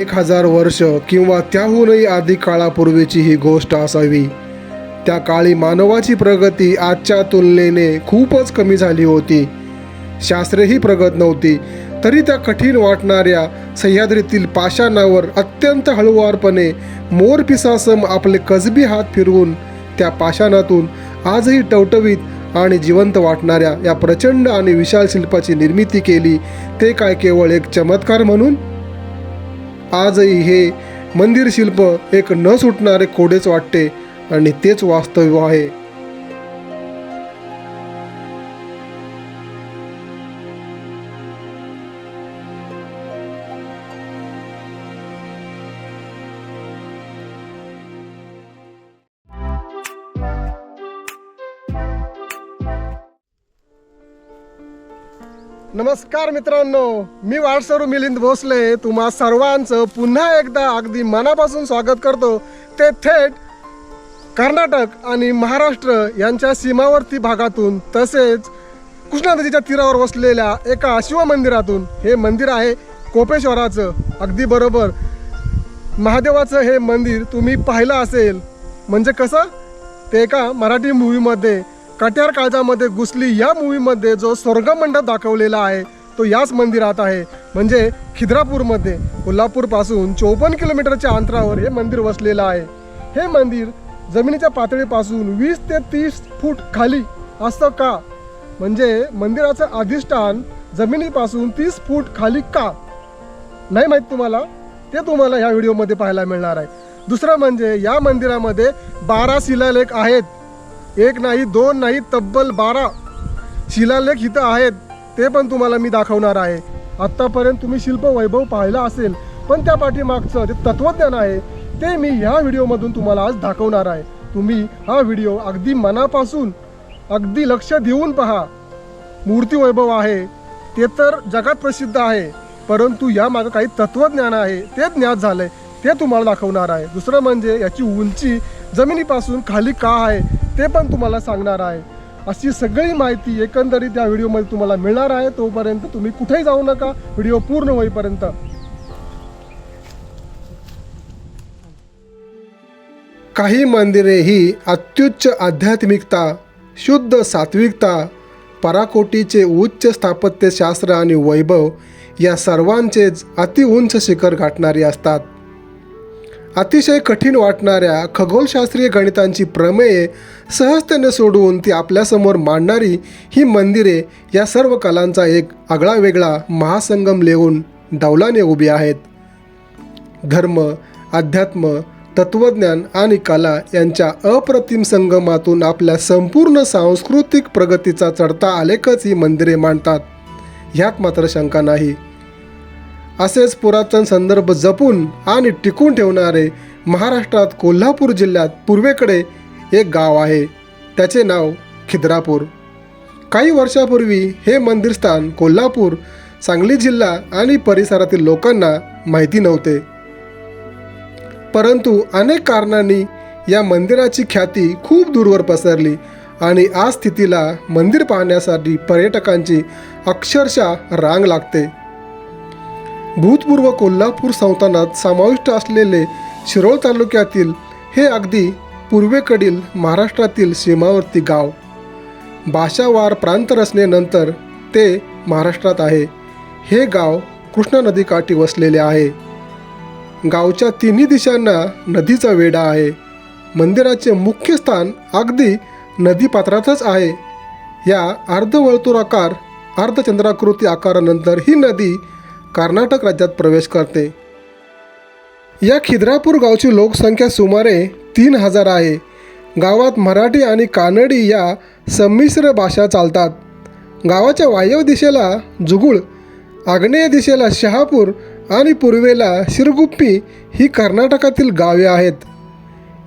एक हजार वर्ष किंवा त्याहूनही अधिक काळापूर्वीची ही गोष्ट असावी. त्या काळी मानवाची प्रगती आजच्या तुलनेने खूपच कमी झाली होती. शास्त्रेही प्रगत नव्हती. तरी त्या कठीण वाटणाऱ्या सह्याद्रीतील पाषाणावर अत्यंत हळुवारपणे मोरपिसासम आपले कसबी हात फिरवून त्या पाषाणातून आजही टवटवीत आणि जिवंत वाटणाऱ्या या प्रचंड आणि विशाल शिल्पाची निर्मिती केली ते काय केवळ एक चमत्कार म्हणून? आजही हे मंदिर शिल्प एक न सुटणारे कोडेच वाटते आणि तेच वास्तव आहे. नमस्कार मित्रांनो मी वाटसरू मिलिंद भोसले. तुम्हा सर्वांचं पुन्हा एकदा अगदी मनापासून स्वागत करतो. ते थेट कर्नाटक आणि महाराष्ट्र यांच्या सीमावर्ती भागातून तसेच कृष्णा नदीच्या तीरावर वसलेल्या एका शिवमंदिरातून. हे मंदिर आहे कोपेश्वराचं. अगदी बरोबर. महादेवाचं हे मंदिर तुम्ही पाहिलं असेल. म्हणजे कसं? ते एका मराठी मूवीमध्ये कट्यार काळजामध्ये घुसली या मूवीमध्ये जो स्वर्गमंडप दाखवलेला आहे तो याच मंदिरात आहे. म्हणजे खिद्रापूरमध्ये कोल्हापूरपासून चोपन्न किलोमीटरच्या अंतरावर हे मंदिर वसलेलं आहे. हे मंदिर जमिनीच्या पातळीपासून वीस ते तीस फूट खाली असतं का? म्हणजे मंदिराचं अधिष्ठान जमिनीपासून तीस फूट खाली का? नाही माहीत तुम्हाला? ते तुम्हाला ह्या व्हिडिओमध्ये पाहायला मिळणार आहे. दुसरं म्हणजे या मंदिरामध्ये बारा शिलालेख आहेत. एक नाही दोन नाही तब्बल बारा शिलालेख इथं आहेत. ते पण तुम्हाला मी दाखवणार आहे. आत्तापर्यंत तुम्ही शिल्प वैभव पाहिला असेल पण त्या पाठीमागचं जे तत्त्वज्ञान आहे ते मी ह्या व्हिडिओमधून तुम्हाला आज दाखवणार आहे. तुम्ही हा व्हिडिओ अगदी मनापासून अगदी लक्ष देऊन पहा. मूर्ती वैभव आहे. ते तर जगात प्रसिद्ध आहे परंतु यामागं काही तत्त्वज्ञान आहे. ते ज्ञात झालंय. ते तुम्हाला दाखवणार आहे. दुसरं म्हणजे याची उंची जमिनीपासून खाली का आहे? ते पण तुम्हाला सांगणार आहे. अशी सगळी माहिती एकंदरीत या व्हिडिओमध्ये तुम्हाला मिळणार आहे. तोपर्यंत तुम्ही कुठेही जाऊ नका. व्हिडिओ पूर्ण होईपर्यंत. काही मंदिरे ही अत्युच्च आध्यात्मिकता शुद्ध सात्विकता पराकोटीचे उच्च स्थापत्यशास्त्र आणि वैभव या सर्वांचेच अतिउंच शिखर गाठणारी असतात. अतिशय कठीण वाटणाऱ्या खगोलशास्त्रीय गणितांची प्रमेये सहजतेने सोडवून ती आपल्यासमोर मांडणारी ही मंदिरे या सर्व कलांचा एक आगळा वेगळा महासंगम लेवून डौलाने उभी आहेत. धर्म अध्यात्म तत्वज्ञान आणि कला यांच्या अप्रतिम संगमातून आपल्या संपूर्ण सांस्कृतिक प्रगतीचा चढता आलेखच ही मंदिरे मांडतात. ह्यात मात्र शंका नाही. असेच पुरातन संदर्भ जपून आणि टिकून ठेवणारे महाराष्ट्रात कोल्हापूर जिल्ह्यात पूर्वेकडे एक गाव आहे. त्याचे नाव खिद्रापूर. काही वर्षापूर्वी हे मंदिरस्थान कोल्हापूर सांगली जिल्हा आणि परिसरातील लोकांना माहिती नव्हते. परंतु अनेक कारणांनी या मंदिराची ख्याती खूप दूरवर पसरली आणि आज स्थितीला मंदिर पाहण्यासाठी पर्यटकांची अक्षरशः रांग लागते. भूतपूर्व कोल्हापूर संस्थानात समाविष्ट असलेले शिरोळ तालुक्यातील हे अगदी पूर्वेकडील महाराष्ट्रातील सीमावर्ती गाव. भाषावार प्रांत रचनेनंतर ते महाराष्ट्रात आहे. हे गाव कृष्णा नदीकाठी वसलेले आहे. गावच्या तिन्ही दिशांना नदीचा वेढा आहे. मंदिराचे मुख्य स्थान अगदी नदीपात्रातच आहे. या अर्धवर्तुळाकार अर्धचंद्राकृती आकारानंतर ही नदी कर्नाटक राज्यात प्रवेश करते. या खिद्रापूर गावची लोकसंख्या सुमारे तीन हजार आहे. गावात मराठी आणि कानडी या संमिश्र भाषा चालतात. गावाच्या वायव्य दिशेला जुगुळ आग्नेय दिशेला शहापूर आणि पूर्वेला शिरगुप्पी ही कर्नाटकातील गावे आहेत.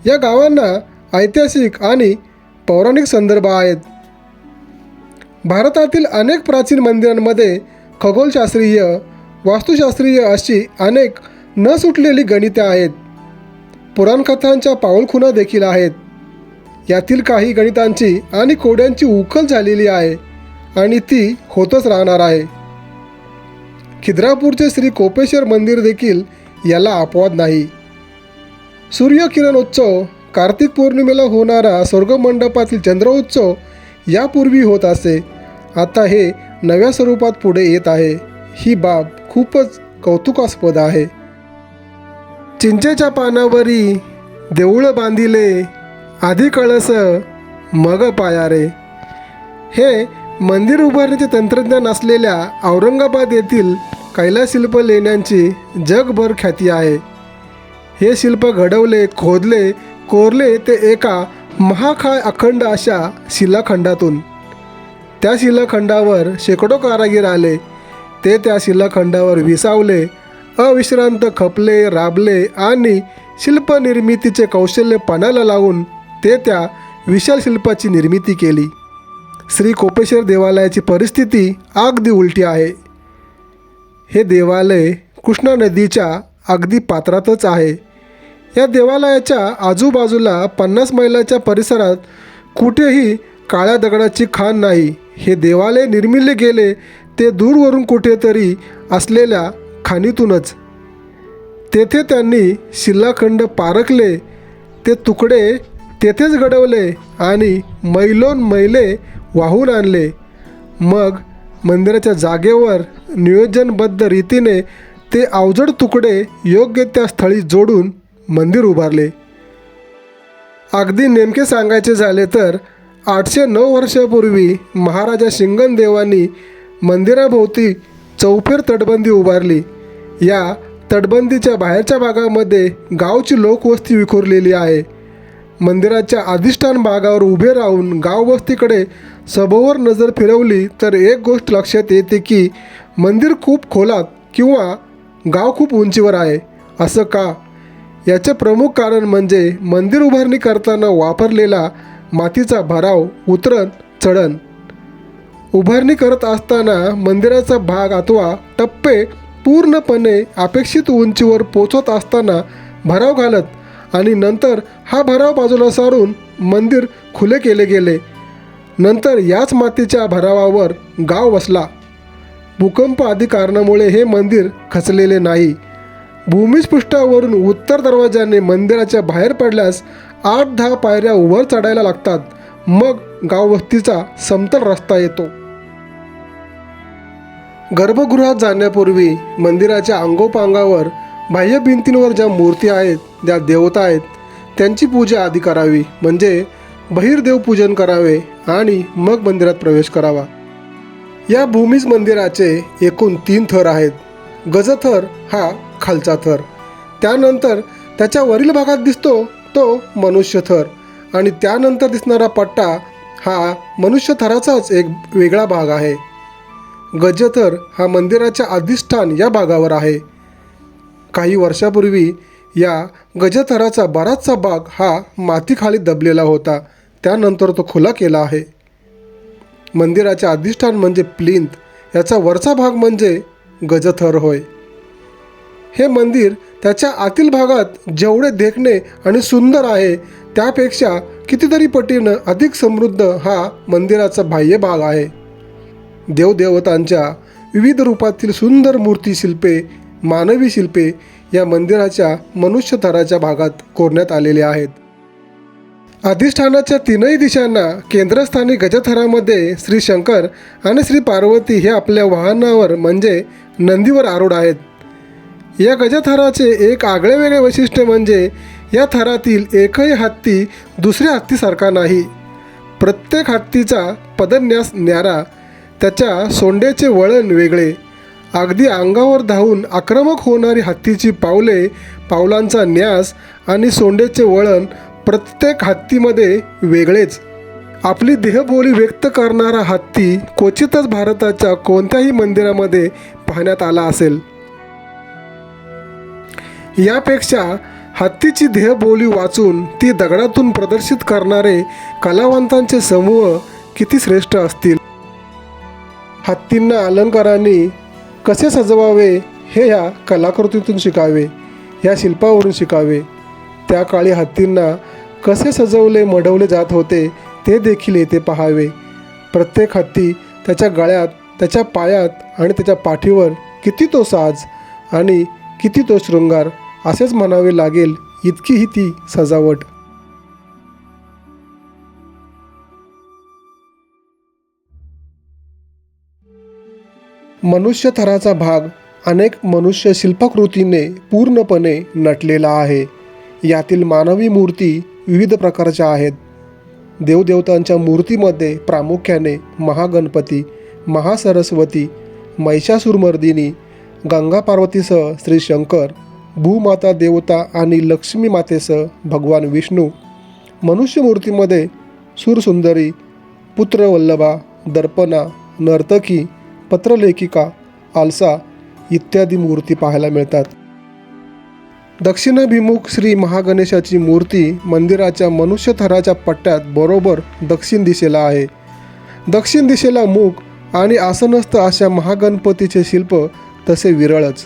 या गावांना ऐतिहासिक आणि पौराणिक संदर्भ आहेत. भारतातील अनेक प्राचीन मंदिरांमध्ये खगोलशास्त्रीय वास्तुशास्त्रीय अशी अनेक न सुटलेली गणिते आहेत. पुराणकथांच्या पाऊलखुणा देखील आहेत. यातील काही गणितांची आणि कोड्यांची उकल झालेली आहे आणि ती होतच राहणार आहे. खिद्रापूरचे श्री कोपेश्वर मंदिर देखील याला अपवाद नाही. सूर्यकिरणोत्सव कार्तिक पौर्णिमेला होणारा स्वर्गमंडपातील चंद्रोत्सव यापूर्वी होत असे. आता हे नव्या स्वरूपात पुढे येत आहे. ही बाब खूपच कौतुकास्पद आहे. चिंचेच्या पानावरी देऊळ बांधिले आधी कळस मग पायारे. हे मंदिर उभारण्याचे तंत्रज्ञान असलेल्या औरंगाबाद येथील कैलाशिल्प लेण्यांची जगभर ख्याती आहे. हे शिल्प घडवले खोदले कोरले ते एका महाकाय अखंड अशा शिलाखंडातून. त्या शिलाखंडावर शेकडो कारागीर आले. ते त्या शिलाखंडावर विसावले. अविश्रांत खपले राबले आणि शिल्पनिर्मितीचे कौशल्य पणाला लावून ते त्या विशाल शिल्पाची निर्मिती केली. श्री कोपेश्वर देवालयाची परिस्थिती अगदी उलटी आहे. हे देवालय कृष्णा नदीच्या अगदी पात्रातच आहे. या देवालयाच्या आजूबाजूला पन्नास मैलाच्या परिसरात कुठेही काळ्या दगडाची खाण नाही. हे देवालय निर्मिले गेले ते दूरवरून कुठेतरी असलेल्या खाणीतूनच. तेथे त्यांनी शिलाखंड पारखले ते तुकडे तेथेच घडवले आणि मैलोन मैले वाहून आणले. मग मंदिराच्या जागेवर नियोजनबद्ध रीतीने ते अवजड तुकडे योग्य त्या स्थळी जोडून मंदिर उभारले. अगदी नेमके सांगायचे झाले तर आठशे नऊ वर्षापूर्वी महाराजा शिंगणदेवांनी मंदिराभोवती चौफेर तटबंदी उभारली. या तटबंदीच्या बाहेरच्या भागामध्ये गावची लोकवस्ती विखुरलेली आहे. मंदिराच्या अधिष्ठान भागावर उभे राहून गाववस्तीकडे सभोवर नजर फिरवली तर एक गोष्ट लक्षात येते की मंदिर खूप खोलात किंवा गाव खूप उंचीवर आहे. असं का? याचे प्रमुख कारण म्हणजे मंदिर उभारणी करताना वापरलेला मातीचा भराव उतरण चढण. उभारणी करत असताना मंदिराचा भाग अथवा टप्पे पूर्णपणे अपेक्षित उंचीवर पोचत असताना भराव घालत आणि नंतर हा भराव बाजूला सारून मंदिर खुले केले गेले. नंतर याच मातीच्या भरावावर गाव वसला भूकंप आदी कारणामुळे हे मंदिर खचलेले नाही. भूमिस्पृष्ठावरून उत्तर दरवाजाने मंदिराच्या बाहेर पडल्यास आठ दहा पायऱ्या वर चढायला लागतात. मग गाववस्तीचा समतल रस्ता येतो. गर्भगृहात जाण्यापूर्वी मंदिराच्या अंगोपांगावर बाह्य भिंतींवर ज्या मूर्ती आहेत ज्या देवता आहेत त्यांची पूजा आधी करावी. म्हणजे बहिर्देवपूजन करावे आणि मग मंदिरात प्रवेश करावा. या भूमीज मंदिराचे एकूण तीन थर आहेत. गजथर हा खालचा थर. त्यानंतर त्याच्या वरील भागात दिसतो तो मनुष्य थर आणि त्यानंतर दिसणारा पट्टा हा मनुष्य थराचाच एक वेगळा भाग आहे. गजथर हा मंदिराच्या अधिष्ठान या भागावर आहे. काही वर्षापूर्वी या गजथराचा बराचसा भाग हा मातीखाली दबलेला होता. त्यानंतर तो खुला केला आहे. मंदिराचे अधिष्ठान म्हणजे प्लिंत याचा वरचा भाग म्हणजे गजथर होय. हे मंदिर त्याच्या आतील भागात जेवढे देखणे आणि सुंदर आहे त्यापेक्षा कितीतरी पटीनं अधिक समृद्ध हा मंदिराचा बाह्य भाग आहे. देवदेवतांच्या विविध रूपातील सुंदर मूर्ती शिल्पे मानवी शिल्पे या मंदिराच्या मनुष्य थराच्या भागात कोरण्यात आलेले आहेत. अधिष्ठानाच्या तीनही दिशांना केंद्रस्थानी गजथरामध्ये श्री शंकर आणि श्री पार्वती हे आपल्या वाहनावर म्हणजे नंदीवर आरूढ आहेत. या गजथराचे एक आगळेवेगळे वैशिष्ट्य म्हणजे या थरातील एकही हत्ती दुसऱ्या हत्तीसारखा नाही. प्रत्येक हत्तीचा पदन्यास न्यारा त्याच्या सोंड्याचे वळण वेगळे. अगदी अंगावर धावून आक्रमक होणारी हत्तीची पावले पावलांचा न्यास आणि सोंडेचे वळण प्रत्येक हत्तीमध्ये वेगळेच. आपली देहबोली व्यक्त करणारा हत्ती क्वचितच भारताच्या कोणत्याही मंदिरामध्ये पाहण्यात आला असेल. यापेक्षा हत्तीची देहबोली वाचून ती दगडातून प्रदर्शित करणारे कलावंतांचे समूह किती श्रेष्ठ असतील? हत्तींना अलंकारांनी कसे सजवावे हे ह्या कलाकृतीतून शिकावे या शिल्पावरून शिकावे त्या काळी हत्तींना कसे सजवले मढवले जात होते ते देखील येथे पहावे. प्रत्येक हत्ती त्याच्या गळ्यात त्याच्या पायात आणि त्याच्या पाठीवर किती तो साज आणि किती तो शृंगार असेच म्हणावे लागेल इतकी ही ती सजावट. मनुष्य थराचा भाग अनेक मनुष्य शिल्पकृतीने पूर्णपणे नटलेला आहे. यातील मानवी मूर्ती विविध प्रकारच्या आहेत. देवदेवतांच्या मूर्तीमध्ये प्रामुख्याने महागणपती महासरस्वती महिषासुरमर्दिनी गंगा पार्वतीसह श्री शंकर भूमाता देवता आणि लक्ष्मी मातेसह भगवान विष्णू मनुष्यमूर्तीमध्ये सुरसुंदरी पुत्रवल्लभा दर्पणा नर्तकी पत्रलेखिका आलसा इत्यादी मूर्ती पाहायला मिळतात. दक्षिणाभिमुख श्री महागणेशाची मूर्ती मंदिराच्या मनुष्य थराच्या पट्ट्यात बरोबर दक्षिण दिशेला आहे. दक्षिण दिशेला मूक आणि आसनस्थ अशा महागणपतीचे शिल्प तसे विरळच.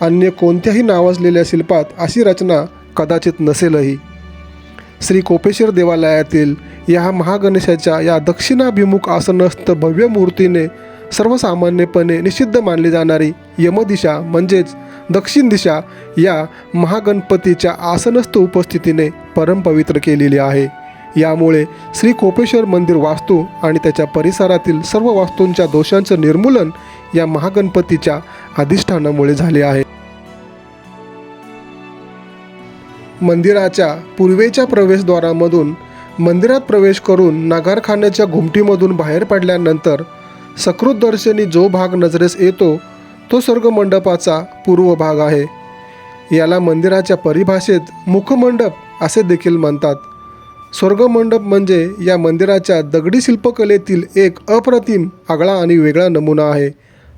अन्य कोणत्याही नावाजलेल्या शिल्पात अशी रचना कदाचित नसेलही. श्री कोपेश्वर देवालयातील या महागणेशाच्या या दक्षिणाभिमुख आसनस्थ भव्य मूर्तीने सर्वसामान्यपणे निषिद्ध मानली जाणारी यमदिशा म्हणजेच दक्षिण दिशा या महागणपतीच्या आसनस्थ उपस्थितीने परमपवित्र केलेली आहे. यामुळे श्री कोपेश्वर मंदिर वास्तू आणि त्याच्या परिसरातील सर्व वास्तूंच्या दोषांचं निर्मूलन या महागणपतीच्या अधिष्ठानामुळे झाले आहे. मंदिराच्या पूर्वेच्या प्रवेशद्वारामधून मंदिरात प्रवेश करून नागारखान्याच्या घुमटीमधून बाहेर पडल्यानंतर सकृत दर्शनी जो भाग नजरेस येतो तो स्वर्गमंडपाचा पूर्व भाग आहे. याला मंदिराच्या परिभाषेत मुखमंडप असे देखील म्हणतात. स्वर्गमंडप म्हणजे या मंदिराच्या दगडी शिल्पकलेतील एक अप्रतिम आगळा आणि वेगळा नमुना आहे.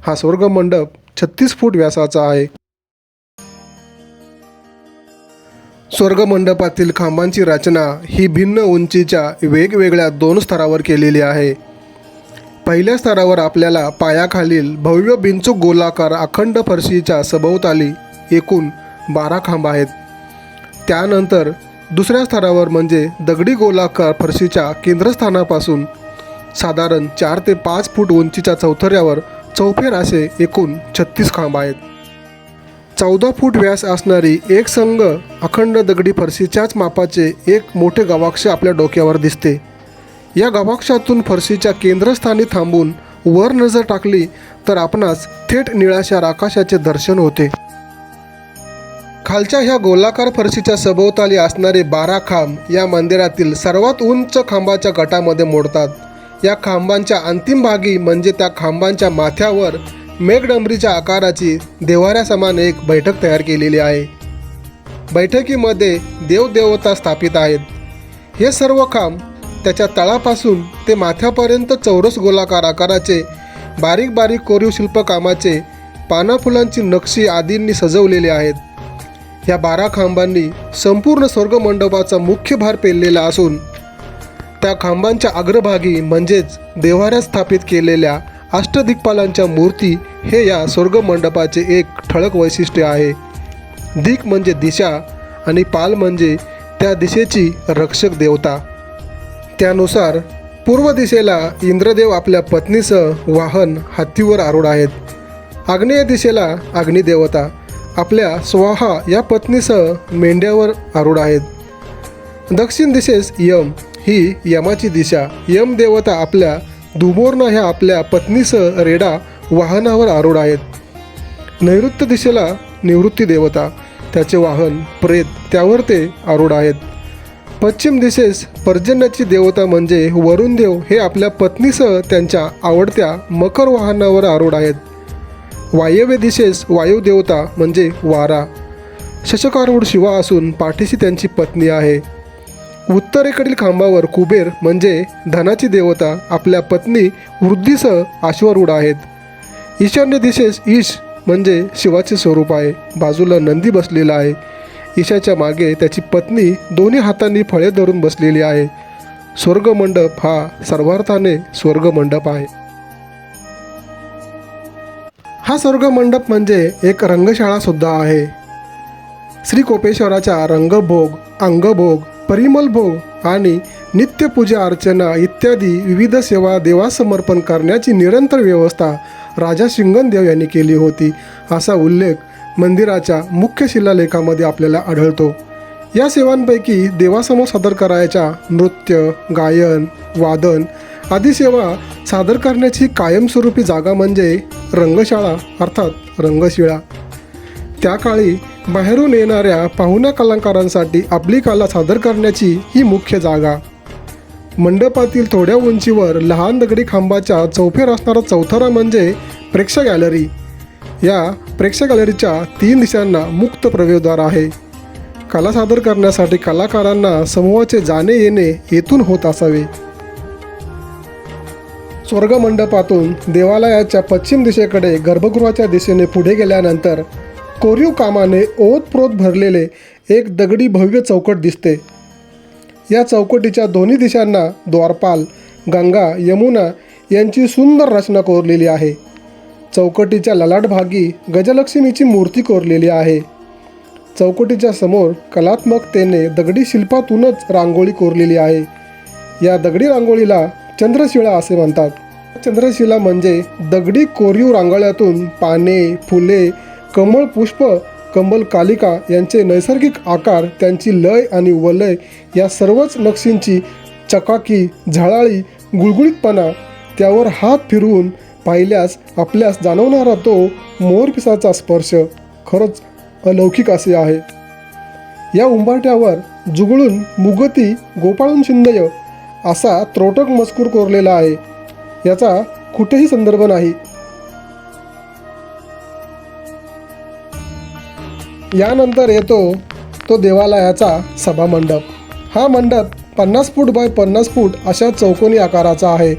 हा स्वर्गमंडप छत्तीस फूट व्यासाचा आहे. स्वर्गमंडपातील खांबांची रचना ही भिन्न उंचीच्या वेगवेगळ्या दोन स्तरावर केलेली आहे. पहिल्या स्तरावर आपल्याला पायाखालील भव्य बिंचूक गोलाकार अखंड फरशीच्या सभोवताली एकूण बारा खांब आहेत. त्यानंतर दुसऱ्या स्तरावर म्हणजे दगडी गोलाकार फरशीच्या केंद्रस्थानापासून साधारण चार ते पाच फूट उंचीच्या चौथऱ्यावर चौफेर असे एकूण छत्तीस खांब आहेत. चौदा फूट व्यास असणारी एक संघ अखंड दगडी फरशीच्याच मापाचे एक मोठे गवाक्ष आपल्या डोक्यावर दिसते. या गवाक्षातून फरशीच्या केंद्रस्थानी थांबून वर नजर टाकली तर आपणास थेट निळाशार आकाशाचे दर्शन होते. खालच्या ह्या गोलाकार फरशीच्या सभोवताली असणारे बारा खांब या मंदिरातील सर्वात उंच खांबाच्या गटामध्ये मोडतात. या खांबांच्या अंतिम भागी म्हणजे त्या खांबांच्या माथ्यावर मेघडंबरीच्या आकाराची देवाऱ्यासमान एक बैठक तयार केलेली आहे. बैठकीमध्ये देवदेवता स्थापित आहेत. हे सर्व खांब त्याच्या तळापासून ते माथ्यापर्यंत चौरस गोलाकार आकाराचे बारीक बारीक कोरीव शिल्पकामाचे पानाफुलांची नक्षी आदींनी सजवलेले आहेत. या बारा खांबांनी संपूर्ण स्वर्गमंडपाचा मुख्य भार पेललेला असून त्या खांबांच्या अग्रभागी म्हणजेच देवाऱ्यात स्थापित केलेल्या अष्टदिक्पालांच्या मूर्ती हे या स्वर्गमंडपाचे एक ठळक वैशिष्ट्य आहे. दिक म्हणजे दिशा आणि पाल म्हणजे त्या दिशेची रक्षक देवता. त्यानुसार पूर्व दिशेला इंद्रदेव आपल्या पत्नीसह वाहन हत्तीवर आरूढ आहेत. आग्नेय दिशेला अग्निदेवता आपल्या स्वाहा या पत्नीसह मेंढ्यावर आरूढ आहेत. दक्षिण दिशेस यम ही यमाची दिशा. यम देवता आपल्या दुबोर्ना ह्या आपल्या पत्नीसह रेडा वाहनावर आरूढ आहेत. नैऋत्य दिशेला निवृत्ती देवता त्याचे वाहन प्रेत त्यावर ते आरूढ आहेत. पश्चिम दिशेस पर्जन्याची देवता म्हणजे वरुणदेव हे आपल्या पत्नीसह त्यांच्या आवडत्या मकर वाहनावर आरूढ आहेत. वायव्य दिशेस वायुदेवता म्हणजे वारा. शशकारूढ शिवा असून पाठीशी त्यांची पत्नी आहे. उत्तरेकडील खांबावर कुबेर म्हणजे धनाची देवता आपल्या पत्नी वृद्धीसह आश्वरूढ आहेत. ईशान्य दिशेस ईश म्हणजे शिवाचे स्वरूप आहे. बाजूला नंदी बसलेला आहे. ईशाच्या मागे त्याची पत्नी दोन्ही हातांनी फळे धरून बसलेली आहे. स्वर्गमंडप हा सर्वार्थाने स्वर्गमंडप आहे. हा स्वर्गमंडप म्हणजे एक रंगशाळा सुद्धा आहे. श्री कोपेश्वराच्या रंगभोग अंगभोग परिमल भोग आणि नित्यपूजा अर्चना इत्यादी विविध सेवा देवासमर्पण करण्याची निरंतर व्यवस्था राजा शिंगणदेव यांनी केली होती. असा उल्लेख मंदिराच्या मुख्य शिलालेखामध्ये आपल्याला आढळतो. या सेवांपैकी देवासमोर सादर करायच्या नृत्य गायन वादन आदी सेवा सादर करण्याची कायमस्वरूपी जागा म्हणजे रंगशाळा अर्थात रंगशिळा. त्या काळी बाहेरून येणाऱ्या पाहुण्या कलाकारांसाठी आपली कला सादर करण्याची ही मुख्य जागा. मंडपातील थोड्या उंचीवर लहान दगडी खांबाच्या चौफेर असणारा चौथरा म्हणजे प्रेक्षक गॅलरी. या प्रेक्षक गॅलरीच्या तीन दिशांना मुक्त प्रवेशद्वार आहे. कला सादर करण्यासाठी कलाकारांना समूहाचे जाणे येणे येथून होत असावे. स्वर्गमंडपातून देवालयाच्या पश्चिम दिशेकडे गर्भगृहाच्या दिशेने पुढे गेल्यानंतर कोरीव कामाने ओतप्रोत भरलेले एक दगडी भव्य चौकट दिसते. या चौकटीच्या दोन्ही दिशांना द्वारपाल गंगा यमुना यांची सुंदर रचना कोरलेली आहे. चौकटीच्या ललाटभागी गजलक्ष्मीची मूर्ती कोरलेली आहे. चौकटीच्या समोर कलात्मकतेने दगडी शिल्पातूनच रांगोळी कोरलेली आहे. या दगडी रांगोळीला चंद्रशिळा असे म्हणतात. चंद्रशिला म्हणजे दगडी कोरीव रांगोळ्यातून पाने फुले कमळ पुष्प कंबल कालिका यांचे नैसर्गिक आकार त्यांची लय आणि वलय या सर्वच नक्षींची चकाकी झळाळी गुळगुळीतपणा त्यावर हात फिरवून पाहिल्यास आपल्यास जाणवणारा तो मोरपिसाचा स्पर्श खरंच अलौकिक असे आहे. या उंबाट्यावर जुगळून मुगती गोपाळून शिंदय असा त्रोटक मजकूर कोरलेला आहे. याचा कुठेही संदर्भ नाही. यानंतर येतो तो देवालयाचा सभामंडप. हा मंडप पन्नास फूट बाय पन्नास फूट अशा चौकोनी आकाराचा आहे.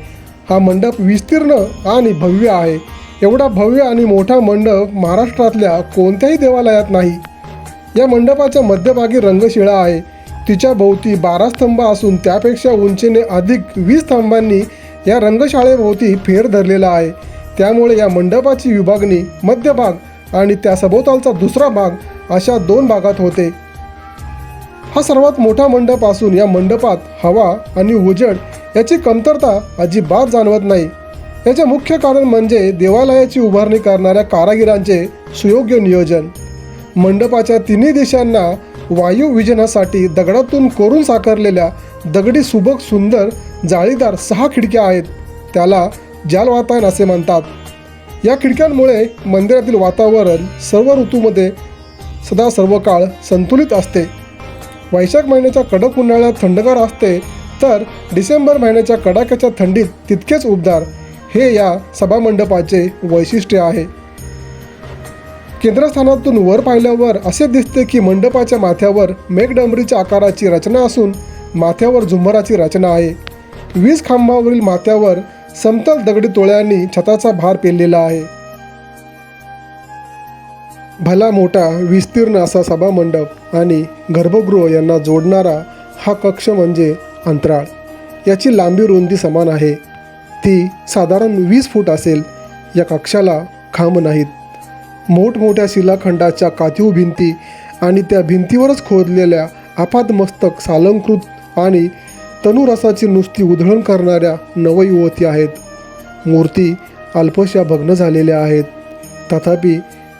हा मंडप विस्तीर्ण आणि भव्य आहे. एवढा भव्य आणि मोठा मंडप महाराष्ट्रातल्या कोणत्याही देवालयात नाही. या मंडपाच्या मध्यभागी रंगशिळा आहे. तिच्या भोवती बारा स्तंभ असून त्यापेक्षा उंचीने अधिक वीस स्तंभांनी या रंगशाळेभोवती फेर धरलेला आहे. त्यामुळे या मंडपाची विभागणी मध्यभाग आणि त्या सभोवतालचा दुसरा भाग अशा दोन भागात होते. हा सर्वात मोठा मंडप असून या मंडपात हवा आणि उजेड याची कमतरता अजिबात जाणवत नाही. याचे मुख्य कारण म्हणजे देवालयाची उभारणी करणाऱ्या कारागिरांचे सुयोग्य नियोजन. मंडपाच्या तिन्ही दिशांना वायू विजनासाठी दगडातून कोरून साकारलेल्या दगडी सुबक सुंदर जाळीदार सहा खिडक्या आहेत. त्याला जालवातायन असे म्हणतात. या खिडक्यांमुळे मंदिरातील वातावरण सर्व ऋतूमध्ये सदा सर्व काळ संतुलित असते. वैशाख महिन्याच्या कडक उन्हाळ्यात थंडगार असते तर डिसेंबर महिन्याच्या कडाक्याच्या थंडीत तितकेच उबदार. हे या सभामंडपाचे वैशिष्ट्य आहे. केंद्रस्थानातून वर पाहिल्यावर असे दिसते की मंडपाच्या माथ्यावर मेघडंबरीच्या आकाराची रचना असून माथ्यावर झुंबराची रचना आहे. वीज खांबावरील माथ्यावर समतल दगडी तोळ्यांनी छताचा भार पेललेला आहे. भला मोठा विस्तीर्ण असा सभामंडप आणि गर्भगृह यांना जोडणारा हा कक्ष म्हणजे अंतराळ. याची लांबी रुंदी समान आहे. ती साधारण वीस फूट असेल. या कक्षाला खांब नाहीत. मोठमोठ्या शिलाखंडाच्या कातीव भिंती आणि त्या भिंतीवरच खोदलेल्या आपादमस्तक सालंकृत आणि तनुरसाची नुसती उधळण करणाऱ्या नवयुवती आहेत. मूर्ती अल्पशा भग्न झालेल्या आहेत. तथापि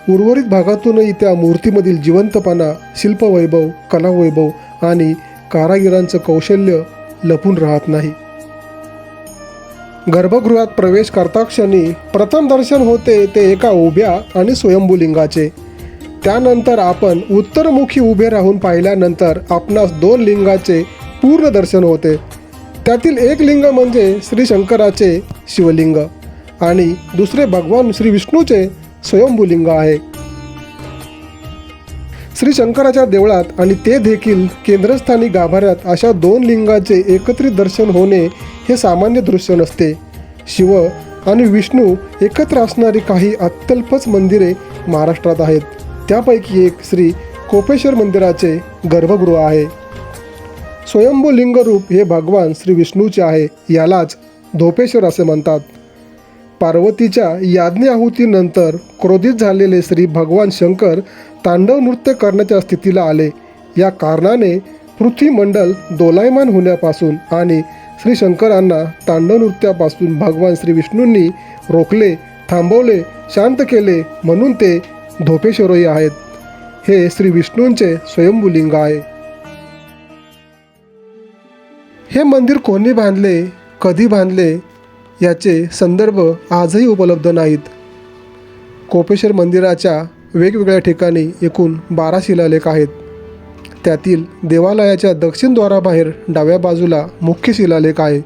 उर्वरित भागातूनही त्या मूर्तीमधील जिवंतपणा शिल्पवैभव कलावैभव आणि कारागिरांचं कौशल्य लपून राहत नाही. गर्भगृहात प्रवेश करता क्षणी प्रथम दर्शन होते ते एका उभ्या आणि स्वयंभूलिंगाचे. त्यानंतर आपण उत्तरमुखी उभे राहून पाहिल्यानंतर आपणास दोन लिंगाचे पूर्ण दर्शन होते. त्यातील एक लिंग म्हणजे श्री शंकराचे शिवलिंग आणि दुसरे भगवान श्री विष्णूचे स्वयंभूलिंग आहे. श्री शंकराच्या देवळात आणि ते देखील केंद्रस्थानी गाभाऱ्यात अशा दोन लिंगाचे एकत्रित दर्शन होणे हे सामान्य दृश्य नसते. शिव आणि विष्णू एकत्र असणारी काही अत्यल्पच मंदिरे महाराष्ट्रात आहेत. त्यापैकी एक श्री कोपेश्वर मंदिराचे गर्भगृह आहे. स्वयंभू लिंगरूप हे भगवान श्री विष्णूचे आहे यालाच धोपेश्वर असे म्हणतात. पार्वतीच्या याज्ञाहुतीनंतर क्रोधित झालेले श्री भगवान शंकर तांडव नृत्य करण्याच्या स्थितीला आले. या कारणाने पृथ्वीमंडल दोलायमान होण्यापासून आणि श्री शंकरांना तांडव नृत्यापासून भगवान श्री विष्णूंनी रोखले थांबवले शांत केले म्हणून ते धोपेश्वरही आहेत. हे श्री विष्णूंचे स्वयंभूलिंग आहे. हे मंदिर कोणी बांधले कधी बांधले याचे संदर्भ आजही उपलब्ध नाहीत. कोपेश्वर मंदिराच्या वेगवेगळ्या ठिकाणी एकूण बारा शिलालेख आहेत. त्यातील देवालयाच्या दक्षिण द्वाराबाहेर डाव्या बाजूला मुख्य शिलालेख आहे.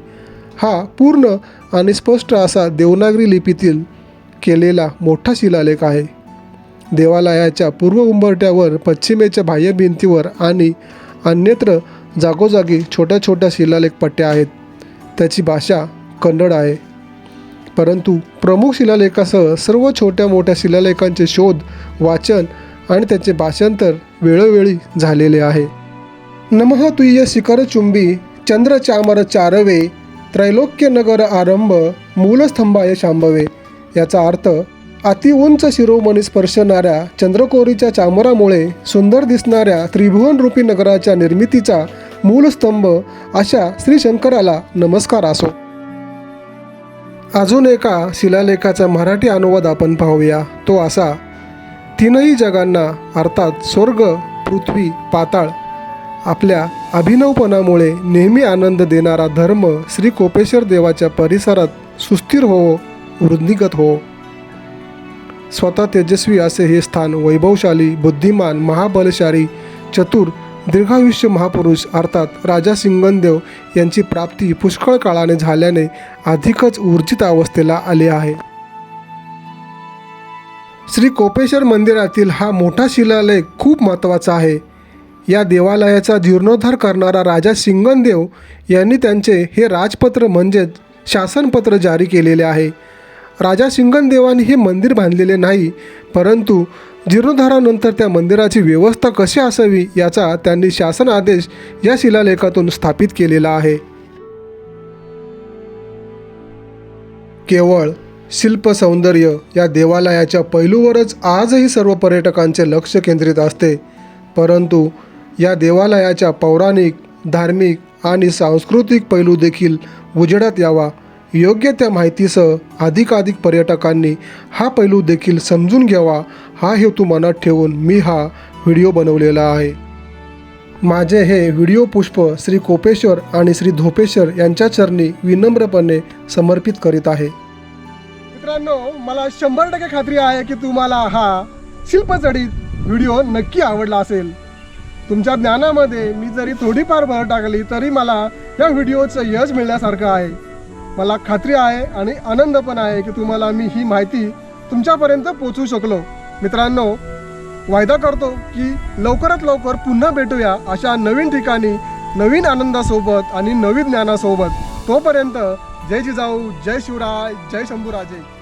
हा पूर्ण आणि स्पष्ट असा देवनागरी लिपीतील केलेला मोठा शिलालेख आहे. देवालयाच्या पूर्व उंबरट्यावर पश्चिमेच्या बाह्य भिंतीवर आणि अन्यत्र जागोजागी छोट्या छोट्या शिलालेख पट्ट्या आहेत. त्याची भाषा कन्नड आहे. परंतु प्रमुख शिलालेखासह सर्व छोट्या मोठ्या शिलालेखांचे शोध वाचन आणि त्याचे भाषांतर वेळोवेळी झालेले आहे. नमः तुय्य शिखर चुंबी चंद्र चामर चारवे त्रैलोक्य नगर आरंभ मूलस्तंभाय शांभवे. याचा अर्थ अति उंच शिरोमणी स्पर्शणाऱ्या चंद्रकोरीच्या चामरामुळे सुंदर दिसणाऱ्या त्रिभुवनरूपी नगराच्या निर्मितीचा मूलस्तंभ अशा श्री शंकराला नमस्कार असो. अजून एका शिलालेखाचा मराठी अनुवाद आपण पाहूया. तो असा तीनही जगांना अर्थात स्वर्ग पृथ्वी पाताळ आपल्या अभिनवपणामुळे नेहमी आनंद देणारा धर्म श्री कोपेश्वर देवाच्या परिसरात सुस्थिर हो वृद्धिगत हो. स्वतः तेजस्वी असे हे स्थान वैभवशाली बुद्धिमान महाबलशाली चतुर दीर्घायुष्य महापुरुष अर्थात राजा सिंगनदेव यांची प्राप्ती पुष्कळ काळाने झाल्याने अधिकच ऊर्जित अवस्थेला आले आहे. श्री कोपेश्वर मंदिरातील हा मोठा शिलालेख खूप महत्त्वाचा आहे. या देवालयाचा जीर्णोद्धार करणारा राजा सिंगनदेव यांनी त्यांचे हे राजपत्र म्हणजेच शासनपत्र जारी केलेले आहे. राजा सिंगनदेवाने हे मंदिर बांधलेले नाही परंतु जीर्णोद्धारानंतर त्या मंदिराची व्यवस्था कशी असावी याचा त्यांनी शासन आदेश या शिलालेखातून स्थापित केलेला आहे. केवळ शिल्प सौंदर्य या देवालयाच्या पैलूवरच आजही सर्व पर्यटकांचे लक्ष केंद्रित असते परंतु या देवालयाच्या पौराणिक धार्मिक आणि सांस्कृतिक पैलू देखील उजेडात यावा. योग्य त्या माहितीसह अधिकाधिक पर्यटकांनी हा पैलू देखील समजून घ्यावा हा हेतू मनात ठेवून मी हा व्हिडिओ बनवलेला आहे. माझे हे व्हिडिओ पुष्प श्री कोपेश्वर आणि श्री धोपेश्वर यांच्या चरणी विनम्रपणे समर्पित करीत आहे. मित्रांनो मला शंभर टक्के खात्री आहे की तुम्हाला हा शिल्पचढीत व्हिडिओ नक्की आवडला असेल. तुमच्या ज्ञानामध्ये मी जरी थोडीफार भर टाकली तरी मला या व्हिडिओचं यश मिळण्यासारखं आहे. मला खात्री आहे आणि आनंद पण आहे की तुम्हाला मी ही माहिती तुमच्यापर्यंत पोचवू शकलो. मित्रांनो वायदा करतो की लवकरात लवकर पुन्हा भेटूया अशा नवीन ठिकाणी नवीन आनंदासोबत आणि नवीन ज्ञानासोबत. तोपर्यंत जय जिजाऊ जय शिवराय जय शंभूराजे.